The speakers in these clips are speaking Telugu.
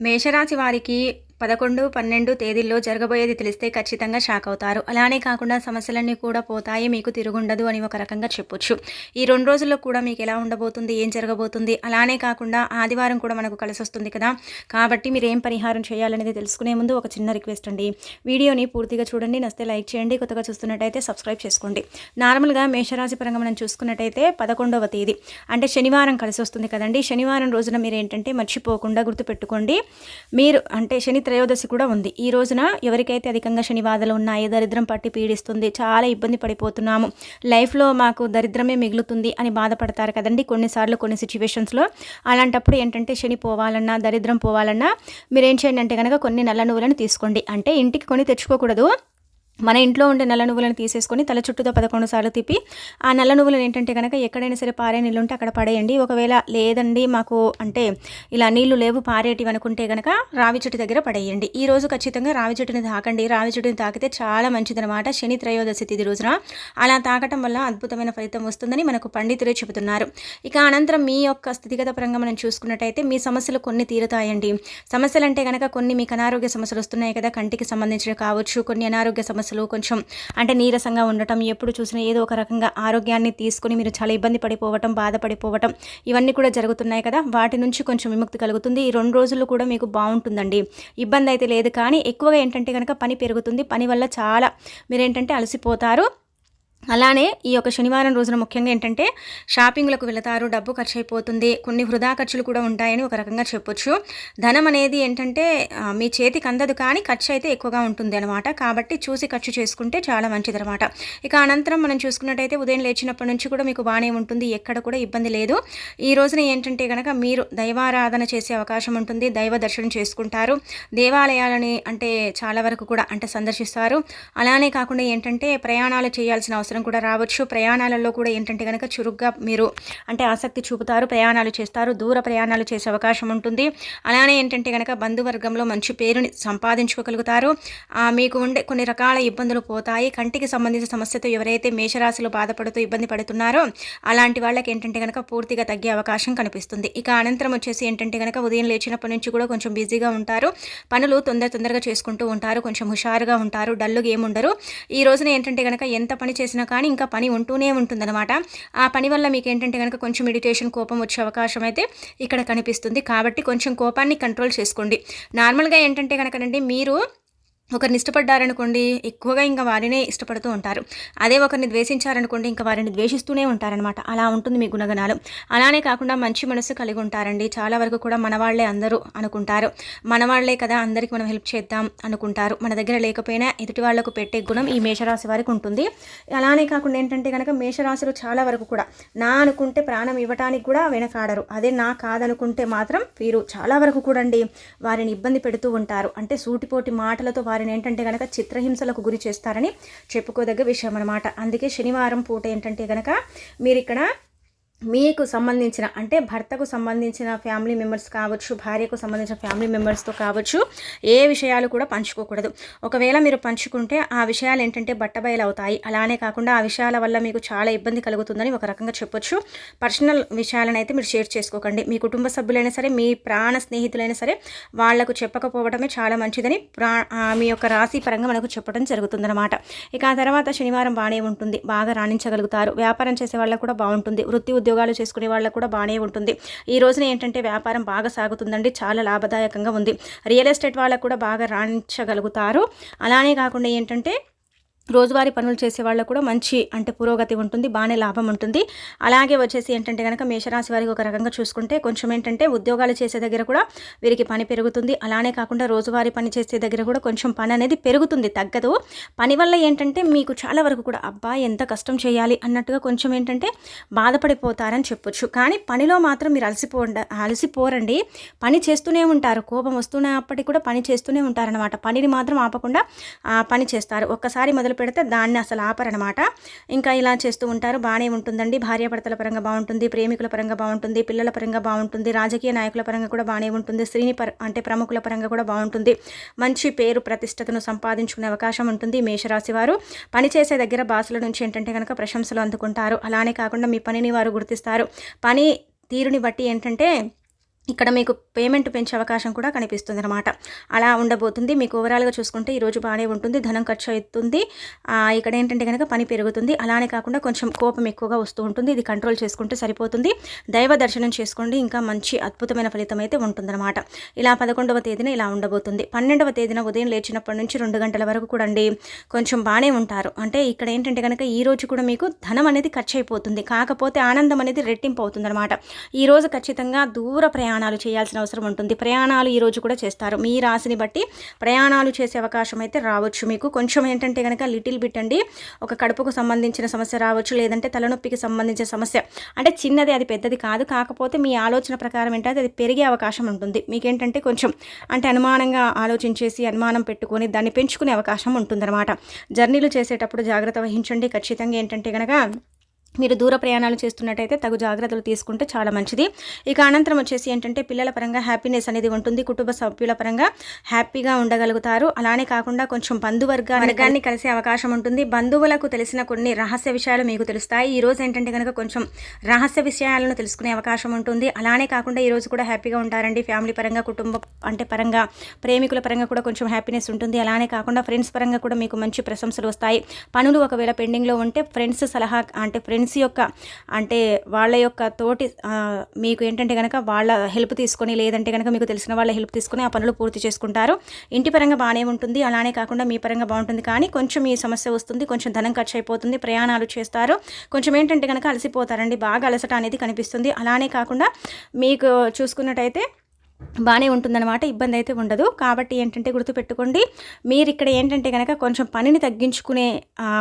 మేషరాశి వారికి పదకొండు పన్నెండు తేదీల్లో జరగబోయేది తెలిస్తే ఖచ్చితంగా షాక్ అవుతారు. అలానే కాకుండా సమస్యలన్నీ కూడా పోతాయి మీకు తిరుగుండదు అని ఒక రకంగా చెప్పొచ్చు. ఈ రెండు రోజుల్లో కూడా మీకు ఎలా ఉండబోతుంది ఏం జరగబోతుంది? అలానే కాకుండా ఆదివారం కూడా మనకు కలిసి వస్తుంది కదా. కాబట్టి మీరు ఏం పరిహారం చేయాలనేది తెలుసుకునే ముందు ఒక చిన్న రిక్వెస్ట్ అండి. వీడియోని పూర్తిగా చూడండి నస్తే లైక్ చేయండి కొత్తగా చూస్తున్నట్టయితే సబ్స్క్రైబ్ చేసుకోండి. నార్మల్గా మేషరాశి పరంగా మనం చూసుకున్నట్టయితే పదకొండవ తేదీ. అంటే శనివారం కలిసి వస్తుంది కదండి. శనివారం రోజున మీరు ఏంటంటే మర్చిపోకుండా గుర్తుపెట్టుకోండి. మీరు అంటే శని త్రయోదశి కూడా ఉంది. ఈ రోజున ఎవరికైతే అధికంగా శని బాధలు ఉన్నాయో దరిద్రం పట్టి పీడిస్తుంది చాలా ఇబ్బంది పడిపోతున్నాము. లైఫ్లో మాకు దరిద్రమే మిగులుతుంది అని బాధపడతారు కదండి కొన్నిసార్లు కొన్ని సిచ్యువేషన్స్లో అలాంటప్పుడు ఏంటంటే శని పోవాలన్నా దరిద్రం పోవాలన్నా మీరేం చేయండి అంటే కనుక కొన్ని నల్ల నువ్వులను తీసుకోండి. అంటే ఇంటికి కొని తెచ్చుకోకూడదు. మన ఇంట్లో ఉండే నల్ల నువ్వులను తీసేసుకొని తల చుట్టూతో పదకొండు సార్లు తిప్పి ఆ నల్ల నువ్వులను ఏంటంటే కనుక ఎక్కడైనా సరే పారే నీళ్ళు ఉంటే అక్కడ పడేయండి. ఒకవేళ లేదండి మాకు అంటే ఇలా నీళ్ళు లేవు పారేటివి అనుకుంటే కనుక రావి చెట్టు దగ్గర పడేయండి. ఈ రోజు ఖచ్చితంగా రావి చెట్టుని తాకండి. రావి చెట్టుని తాకితే చాలా మంచిదనమాట శని త్రయోదశి తిది రోజున అలా తాకటం వల్ల అద్భుతమైన ఫలితం వస్తుందని మనకు పండితులే చెబుతున్నారు. ఇక అనంతరం మీ యొక్క స్థితిగత పరంగా మనం చూసుకున్నట్టయితే మీ సమస్యలు కొన్ని తీరుతాయండి. సమస్యలు అంటే కనుక కొన్ని మీకు అనారోగ్య సమస్యలు వస్తున్నాయి కదా. కంటికి సంబంధించినవి కావచ్చు కొన్ని అనారోగ్య సమస్యలు కొంచెం అంటే నీరసంగా ఉండటం ఎప్పుడు చూసినా ఏదో ఒక రకంగా ఆరోగ్యాన్ని తీసుకుని మీరు చాలా ఇబ్బంది పడిపోవటం బాధపడిపోవటం ఇవన్నీ కూడా జరుగుతున్నాయి కదా. వాటి నుంచి కొంచెం విముక్తి కలుగుతుంది. ఈ రెండు రోజులు కూడా మీకు బాగుంటుందండి. ఇబ్బంది అయితే లేదు కానీ ఎక్కువగా ఏంటంటే కనుక పని పెరుగుతుంది. పని వల్ల చాలా మీరు ఏంటంటే అలసిపోతారు. అలానే ఈ యొక్క శనివారం రోజున ముఖ్యంగా ఏంటంటే షాపింగ్లకు వెళతారు డబ్బు ఖర్చు అయిపోతుంది కొన్ని వృధా ఖర్చులు కూడా ఉంటాయని ఒక రకంగా చెప్పొచ్చు. ధనం అనేది ఏంటంటే మీ చేతికి అందదు కానీ ఖర్చు అయితే ఎక్కువగా ఉంటుంది అనమాట కాబట్టి చూసి ఖర్చు చేసుకుంటే చాలా మంచిది అనమాట ఇక అనంతరం మనం చూసుకున్నట్టయితే ఉదయం లేచినప్పటి నుంచి కూడా మీకు బాగానే ఉంటుంది ఎక్కడ కూడా ఇబ్బంది లేదు. ఈ రోజున ఏంటంటే కనుక మీరు దైవారాధన చేసే అవకాశం ఉంటుంది దైవ దర్శనం చేసుకుంటారు. దేవాలయాలని అంటే చాలా వరకు కూడా అంటే సందర్శిస్తారు. అలానే కాకుండా ఏంటంటే ప్రయాణాలు చేయాల్సిన అవసరం కూడా రావచ్చు. ప్రయాణాలలో కూడా ఏంటంటే కనుక చురుగ్గా మీరు అంటే ఆసక్తి చూపుతారు ప్రయాణాలు చేస్తారు దూర ప్రయాణాలు చేసే అవకాశం ఉంటుంది. అలానే ఏంటంటే కనుక బంధువర్గంలో మంచి పేరుని సంపాదించుకోగలుగుతారు. మీకు ఉండే కొన్ని రకాల ఇబ్బందులు పోతాయి. కంటికి సంబంధించిన సమస్యతో ఎవరైతే మేషరాశిలో బాధపడుతూ ఇబ్బంది పడుతున్నారో అలాంటి వాళ్ళకి ఏంటంటే కనుక పూర్తిగా తగ్గే అవకాశం కనిపిస్తుంది. ఇక అనంతరం వచ్చేసి ఏంటంటే కనుక ఉదయం లేచినప్పటి నుంచి కూడా కొంచెం బిజీగా ఉంటారు. పనులు తొందర తొందరగా చేసుకుంటూ ఉంటారు. కొంచెం హుషారుగా ఉంటారు. డల్లుగా ఏముండరు. ఈ రోజున ఏంటంటే కనుక ఎంత పని చేసినా కానీ ఇంకా పని ఉంటూనే ఉంటుందన్నమాట. ఆ పని వల్ల మీకు ఏంటంటే కనుక కొంచెం మెడిటేషన్ కోపం వచ్చే అవకాశం అయితే ఇక్కడ కనిపిస్తుంది. కాబట్టి కొంచెం కోపాన్ని కంట్రోల్ చేసుకోండి. నార్మల్గా ఏంటంటే కనుకనండి మీరు ఒకరిని ఇష్టపడ్డారనుకోండి ఎక్కువగా ఇంకా వారినే ఇష్టపడుతూ ఉంటారు. అదే ఒకరిని ద్వేషించారనుకోండి ఇంకా వారిని ద్వేషిస్తూనే ఉంటారనమాట అలా ఉంటుంది మీ గుణగణాలు. అలానే కాకుండా మంచి మనసు కలిగి ఉంటారండి. చాలా వరకు కూడా మనవాళ్ళే అందరూ అనుకుంటారు. మనవాళ్ళే కదా అందరికీ మనం హెల్ప్ చేద్దాం అనుకుంటారు. మన దగ్గర లేకపోయినా ఎదుటి వాళ్ళకు పెట్టే గుణం ఈ మేషరాశి వారికి ఉంటుంది. అలానే కాకుండా ఏంటంటే కనుక మేషరాశిలో చాలా వరకు కూడా నా అనుకుంటే ప్రాణం ఇవ్వటానికి కూడా వెనకాడరు. అదే నా కాదనుకుంటే మాత్రం వీరు చాలా వరకు కూడా అండి వారిని ఇబ్బంది పెడుతూ ఉంటారు. అంటే సూటిపోటి మాటలతో వారిని ఏంటంటే కనుక చిత్రహింసలకు గురి చేస్తారని చెప్పుకోదగ్గ విషయం అనమాట అందుకే శనివారం పూట ఏంటంటే కనుక మీరు ఇక్కడ మీకు సంబంధించిన అంటే భర్తకు సంబంధించిన ఫ్యామిలీ మెంబర్స్ కావచ్చు భార్యకు సంబంధించిన ఫ్యామిలీ మెంబర్స్తో కావచ్చు ఏ విషయాలు కూడా పంచుకోకూడదు. ఒకవేళ మీరు పంచుకుంటే ఆ విషయాలు ఏంటంటే బట్టబయలు అవుతాయి అలానే కాకుండా ఆ విషయాల వల్ల మీకు చాలా ఇబ్బంది కలుగుతుందని ఒక రకంగా చెప్పొచ్చు. పర్సనల్ విషయాలను అయితే మీరు షేర్ చేసుకోకండి. మీ కుటుంబ సభ్యులైనా సరే మీ ప్రాణ స్నేహితులైనా సరే వాళ్ళకు చెప్పకపోవడమే చాలా మంచిదని ప్రా మీ యొక్క రాశి పరంగా మనకు చెప్పడం జరుగుతుందన్నమాట. ఇక ఆ తర్వాత శనివారం బాగానే ఉంటుంది. బాగా రాణించగలుగుతారు. వ్యాపారం చేసే వాళ్ళకు కూడా బాగుంటుంది. వృత్తి ఉద్యోగాలు చేసుకునే వాళ్ళకు కూడా బాగానే ఉంటుంది. ఈ రోజున ఏంటంటే వ్యాపారం బాగా సాగుతుందండి. చాలా లాభదాయకంగా ఉంది. రియల్ ఎస్టేట్ వాళ్ళకు కూడా బాగా రాణించగలుగుతారు. అలానే కాకుండా ఏంటంటే రోజువారీ పనులు చేసే వాళ్ళకు కూడా మంచి అంటే పురోగతి ఉంటుంది బాగానే లాభం ఉంటుంది. అలాగే వచ్చేసి ఏంటంటే కనుక మేషరాశి వారికి ఒక రకంగా చూసుకుంటే కొంచెం ఏంటంటే ఉద్యోగాలు చేసే దగ్గర కూడా వీరికి పని పెరుగుతుంది. అలానే కాకుండా రోజువారీ పని చేసే దగ్గర కూడా కొంచెం పని అనేది పెరుగుతుంది తగ్గదు. పని వల్ల ఏంటంటే మీకు చాలా వరకు కూడా అబ్బా ఎంత కష్టం చేయాలి అన్నట్టుగా కొంచెం ఏంటంటే బాధపడిపోతారని చెప్పొచ్చు. కానీ పనిలో మాత్రం మీరు అలసిపోండ అలసిపోరండి. పని చేస్తూనే ఉంటారు కోపం వస్తున్నప్పటికీ కూడా పని చేస్తూనే ఉంటారనమాట పనిని మాత్రం ఆపకుండా పని చేస్తారు. ఒక్కసారి మొదలు పెడితే దాన్ని అసలు ఆపరనమాట. ఇంకా ఇలా చేస్తూ ఉంటారు. బాగానే ఉంటుందండి. భార్యాభర్తల పరంగా బాగుంటుంది ప్రేమికుల పరంగా బాగుంటుంది పిల్లల పరంగా బాగుంటుంది రాజకీయ నాయకుల పరంగా కూడా బాగానే ఉంటుంది స్త్రీని పర అంటే ప్రముఖుల పరంగా కూడా బాగుంటుంది. మంచి పేరు ప్రతిష్టతను సంపాదించుకునే అవకాశం ఉంటుంది మేషరాశి వారు. పనిచేసే దగ్గర బాసుల నుంచి ఏంటంటే కనుక ప్రశంసలు అందుకుంటారు. అలానే కాకుండా మీ పనిని వారు గుర్తిస్తారు. పని తీరుని బట్టి ఏంటంటే ఇక్కడ మీకు పేమెంట్ పెంచే అవకాశం కూడా కనిపిస్తుంది అనమాట అలా ఉండబోతుంది. మీకు ఓవరాల్గా చూసుకుంటే ఈరోజు బాగానే ఉంటుంది. ధనం ఖర్చు అవుతుంది. ఇక్కడ ఏంటంటే కనుక పని పెరుగుతుంది. అలానే కాకుండా కొంచెం కోపం ఎక్కువగా వస్తూ ఉంటుంది. ఇది కంట్రోల్ చేసుకుంటే సరిపోతుంది. దైవ దర్శనం చేసుకోండి. ఇంకా మంచి అద్భుతమైన ఫలితం అయితే ఉంటుందన్నమాట. ఇలా పదకొండవ తేదీన ఇలా ఉండబోతుంది. పన్నెండవ తేదీన ఉదయం లేచినప్పటి నుంచి రెండు గంటల వరకు కూడా అండి కొంచెం బాగానే ఉంటారు. అంటే ఇక్కడ ఏంటంటే కనుక ఈ రోజు కూడా మీకు ధనం అనేది ఖర్చు అయిపోతుంది. కాకపోతే ఆనందం అనేది రెట్టింపు అవుతుంది అనమాట ఈ రోజు ఖచ్చితంగా దూర ప్రయాణం ప్రయాణాలు చేయాల్సిన అవసరం ఉంటుంది. ప్రయాణాలు ఈరోజు కూడా చేస్తారు. మీ రాశిని బట్టి ప్రయాణాలు చేసే అవకాశం అయితే రావచ్చు మీకు. కొంచెం ఏంటంటే కనుక లిటిల్ బిట్ అండి. ఒక కడుపుకు సంబంధించిన సమస్య రావచ్చు లేదంటే తలనొప్పికి సంబంధించిన సమస్య. అంటే చిన్నది అది పెద్దది కాదు. కాకపోతే మీ ఆలోచన ప్రకారం ఏంటంటే అది పెరిగే అవకాశం ఉంటుంది. మీకేంటంటే కొంచెం అంటే అనుమానంగా ఆలోచించేసి అనుమానం పెట్టుకొని దాన్ని పెంచుకునే అవకాశం ఉంటుందన్నమాట. జర్నీలు చేసేటప్పుడు జాగ్రత్త వహించండి. ఖచ్చితంగా ఏంటంటే కనుక మీరు దూర ప్రయాణాలు చేస్తున్నట్టయితే తగు జాగ్రత్తలు తీసుకుంటే చాలా మంచిది. ఇక అనంతరం వచ్చేసి ఏంటంటే పిల్లల పరంగా హ్యాపీనెస్ అనేది ఉంటుంది. కుటుంబ సభ్యుల పరంగా హ్యాపీగా ఉండగలుగుతారు. అలానే కాకుండా కొంచెం బంధువర్గ వర్గాన్ని కలిసే అవకాశం ఉంటుంది. బంధువులకు తెలిసిన కొన్ని రహస్య విషయాలు మీకు తెలుస్తాయి. ఈ రోజు ఏంటంటే కనుక కొంచెం రహస్య విషయాలను తెలుసుకునే అవకాశం ఉంటుంది. అలానే కాకుండా ఈరోజు కూడా హ్యాపీగా ఉంటారండి. ఫ్యామిలీ పరంగా కుటుంబ అంటే పరంగా ప్రేమికుల పరంగా కూడా కొంచెం హ్యాపీనెస్ ఉంటుంది. అలానే కాకుండా ఫ్రెండ్స్ పరంగా కూడా మీకు మంచి ప్రశంసలు వస్తాయి. పనులు ఒకవేళ పెండింగ్లో ఉంటే ఫ్రెండ్స్ సలహా అంటే ఫ్రెండ్స్ యొక్క అంటే వాళ్ళ యొక్క తోటి మీకు ఏంటంటే కనుక వాళ్ళ హెల్ప్ తీసుకొని లేదంటే కనుక మీకు తెలిసిన వాళ్ళ హెల్ప్ తీసుకొని ఆ పనులు పూర్తి చేసుకుంటారు. ఇంటి పరంగా బాగానే ఉంటుంది అలానే కాకుండా మీ పరంగా బాగుంటుంది. కానీ కొంచెం ఈ సమస్య వస్తుంది కొంచెం ధనం ఖర్చు అయిపోతుంది ప్రయాణాలు చేస్తారు. కొంచెం ఏంటంటే కనుక అలసిపోతారండి బాగా అలసట అనేది కనిపిస్తుంది. అలానే కాకుండా మీకు చూసుకున్నట్టయితే బాగానే ఉంటుందన్నమాట ఇబ్బంది అయితే ఉండదు. కాబట్టి ఏంటంటే గుర్తుపెట్టుకోండి మీరు ఇక్కడ ఏంటంటే కనుక కొంచెం పనిని తగ్గించుకునే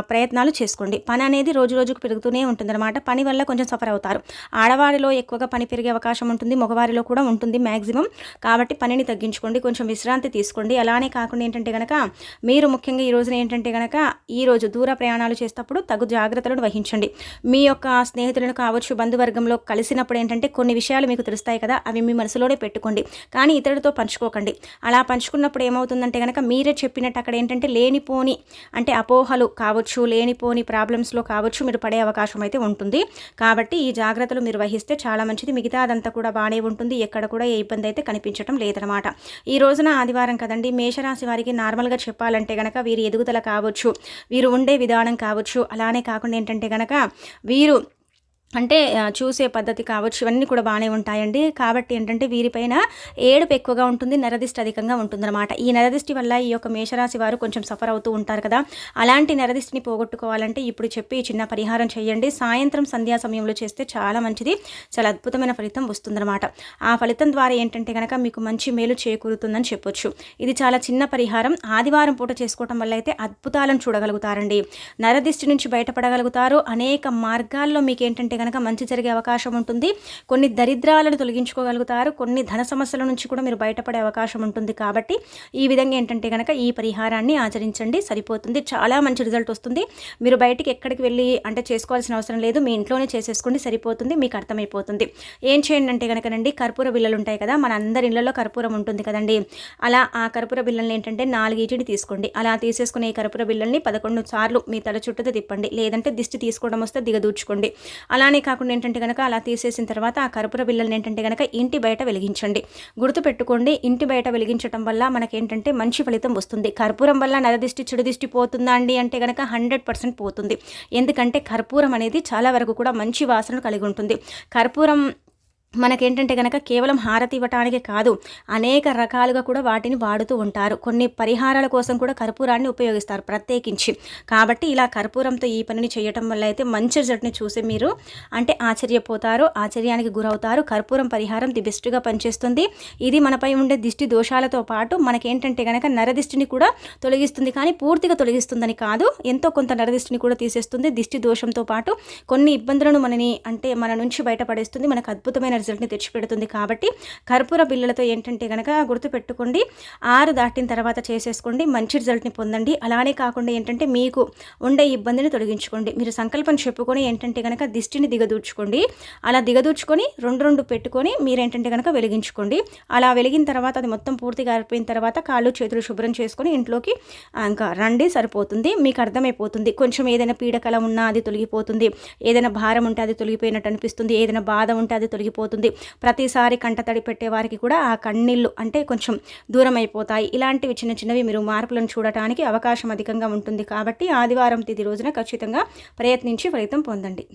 ప్రయత్నాలు చేసుకోండి. పని అనేది రోజు రోజుకు పెరుగుతూనే ఉంటుందన్నమాట. పని వల్ల కొంచెం సఫర్ అవుతారు. ఆడవారిలో ఎక్కువగా పని పెరిగే అవకాశం ఉంటుంది మగవారిలో కూడా ఉంటుంది మ్యాక్సిమం కాబట్టి పనిని తగ్గించుకోండి కొంచెం విశ్రాంతి తీసుకోండి. అలానే కాకుండా ఏంటంటే కనుక మీరు ముఖ్యంగా ఈ రోజున ఏంటంటే కనుక ఈ రోజు దూర ప్రయాణాలు చేసేటప్పుడు తగు జాగ్రత్తలను వహించండి. మీ యొక్క స్నేహితులను కావచ్చు బంధువర్గంలో కలిసినప్పుడు ఏంటంటే కొన్ని విషయాలు మీకు తెలుస్తాయి కదా అవి మీ మనసులోనే పెట్టుకోండి. కానీ ఇతరులతో పంచుకోకండి. అలా పంచుకున్నప్పుడు ఏమవుతుందంటే కనుక మీరే చెప్పినట్టు అక్కడ ఏంటంటే లేనిపోని అంటే అపోహలు కావచ్చు లేనిపోని ప్రాబ్లమ్స్లో కావచ్చు మీరు పడే అవకాశం అయితే ఉంటుంది. కాబట్టి ఈ జాగ్రత్తలు మీరు వహిస్తే చాలా మంచిది. మిగతా అదంతా కూడా బాగానే ఉంటుంది. ఎక్కడ కూడా ఏ ఇబ్బంది అయితే కనిపించడం లేదనమాట ఈ రోజున ఆదివారం కదండి మేషరాశి వారికి నార్మల్గా చెప్పాలంటే కనుక వీరి ఎదుగుదల కావచ్చు వీరు ఉండే విధానం కావచ్చు. అలానే కాకుండా ఏంటంటే కనుక వీరు అంటే చూసే పద్ధతి కావచ్చు ఇవన్నీ కూడా బాగానే ఉంటాయండి. కాబట్టి ఏంటంటే వీరిపైన ఏడుపు ఎక్కువగా ఉంటుంది నరదిష్టి అధికంగా ఉంటుందన్నమాట. ఈ నరదిష్టి వల్ల ఈ యొక్క మేషరాశి వారు కొంచెం సఫర్ అవుతూ ఉంటారు కదా. అలాంటి నరదిష్టిని పోగొట్టుకోవాలంటే ఇప్పుడు చెప్పి చిన్న పరిహారం చేయండి. సాయంత్రం సంధ్యా సమయంలో చేస్తే చాలా మంచిది. చాలా అద్భుతమైన ఫలితం వస్తుందన్నమాట. ఆ ఫలితం ద్వారా ఏంటంటే కనుక మీకు మంచి మేలు చేకూరుతుందని చెప్పొచ్చు. ఇది చాలా చిన్న పరిహారం. ఆదివారం పూట చేసుకోవటం వల్ల అయితే అద్భుతాలను చూడగలుగుతారండి. నరదిష్టి నుంచి బయటపడగలుగుతారు. అనేక మార్గాల్లో మీకు ఏంటంటే కనుక మంచి జరిగే అవకాశం ఉంటుంది. కొన్ని దరిద్రాలను తొలగించుకోగలుగుతారు. కొన్ని ధన సమస్యల నుంచి కూడా మీరు బయటపడే అవకాశం ఉంటుంది కాబట్టి ఈ విధంగా ఏంటంటే కనుక ఈ పరిహారాన్ని ఆచరించండి. సరిపోతుంది. చాలా మంచి రిజల్ట్ వస్తుంది. మీరు బయటికి ఎక్కడికి వెళ్ళి అంటే చేసుకోవాల్సిన అవసరం లేదు. మీ ఇంట్లోనే చేసేసుకోండి. సరిపోతుంది. మీకు అర్థమైపోతుంది. ఏం చేయండి అంటే కనుకనండి కర్పూర బిల్లలు ఉంటాయి కదా మన అందరి ఇళ్ళలో కర్పూరం ఉంటుంది కదండి. అలా ఆ కర్పూర బిల్లల్ని ఏంటంటే నాలుగీటిని తీసుకోండి. అలా తీసేసుకునే ఈ కర్పూర బిల్లల్ని పదకొండు సార్లు మీ తల చుట్టూ తిప్పండి. లేదంటే దిష్టి తీసుకోవడం వస్తే దిగదూర్చుకోండి. అలా అలానే కాకుండా ఏంటంటే కనుక అలా తీసేసిన తర్వాత ఆ కర్పూర బిళ్ళల్ని ఏంటంటే కనుక ఇంటి బయట వెలిగించండి. గుర్తుపెట్టుకోండి ఇంటి బయట వెలిగించడం వల్ల మనకేంటంటే మంచి ఫలితం వస్తుంది. కర్పూరం వల్ల నరదిష్టి చెడు దిష్టి పోతుందా అండి అంటే కనుక హండ్రెడ్ పర్సెంట్ పోతుంది. ఎందుకంటే కర్పూరం అనేది చాలా వరకు కూడా మంచి వాసనను కలిగి ఉంటుంది. కర్పూరం మనకేంటంటే కనుక కేవలం హారతి ఇవ్వటానికే కాదు అనేక రకాలుగా కూడా వాటిని వాడుతూ ఉంటారు. కొన్ని పరిహారాల కోసం కూడా కర్పూరాన్ని ఉపయోగిస్తారు ప్రత్యేకించి. కాబట్టి ఇలా కర్పూరంతో ఈ పనిని చేయటం వల్ల అయితే మంచి జట్టుని చూసి మీరు అంటే ఆశ్చర్యపోతారు ఆశ్చర్యానికి గురవుతారు. కర్పూరం పరిహారం ది బెస్ట్గా పనిచేస్తుంది. ఇది మనపై ఉండే దిష్టి దోషాలతో పాటు మనకేంటంటే కనుక నరదిష్టిని కూడా తొలగిస్తుంది. కానీ పూర్తిగా తొలగిస్తుందని కాదు ఎంతో కొంత నరదిష్టిని కూడా తీసేస్తుంది. దిష్టి దోషంతో పాటు కొన్ని ఇబ్బందులను మనని అంటే మన నుంచి బయటపడేస్తుంది. మనకు అద్భుతమైన రిజల్ట్ని తెచ్చిపెడుతుంది కాబట్టి కర్పూర బిళ్ళలతో ఏంటంటే కనుక గుర్తుపెట్టుకోండి ఆరు దాటిన తర్వాత చేసేసుకోండి మంచి రిజల్ట్ని పొందండి. అలానే కాకుండా ఏంటంటే మీకు ఉండే ఇబ్బందిని తొలగించుకోండి. మీరు సంకల్పం చెప్పుకొని ఏంటంటే కనుక దిష్టిని దిగదూర్చుకోండి. అలా దిగదూర్చుకొని రెండు రెండు పెట్టుకొని మీరేంటంటే కనుక వెలిగించుకోండి. అలా వెలిగిన తర్వాత అది మొత్తం పూర్తిగా ఆరిపోయిన తర్వాత కాళ్ళు చేతులు శుభ్రం చేసుకొని ఇంట్లోకి ఇంకా రండి సరిపోతుంది. మీకు అర్థమైపోతుంది. కొంచెం ఏదైనా పీడకల ఉన్నా అది తొలగిపోతుంది. ఏదైనా భారం ఉంటే అది తొలగిపోయినట్టు అనిపిస్తుంది. ఏదైనా బాధ ఉంటే అది తొలగిపోతుంది. అయిపోతుంది. ప్రతిసారి కంటతడి పెట్టే వారికి కూడా ఆ కన్నీళ్ళు అంటే కొంచెం దూరం అయిపోతాయి ఇలాంటివి చిన్న చిన్నవి మీరు మార్పులను చూడటానికి అవకాశం అధికంగా ఉంటుంది కాబట్టి ఆదివారం తేదీ రోజున ఖచ్చితంగా ప్రయత్నించి ఫలితం పొందండి.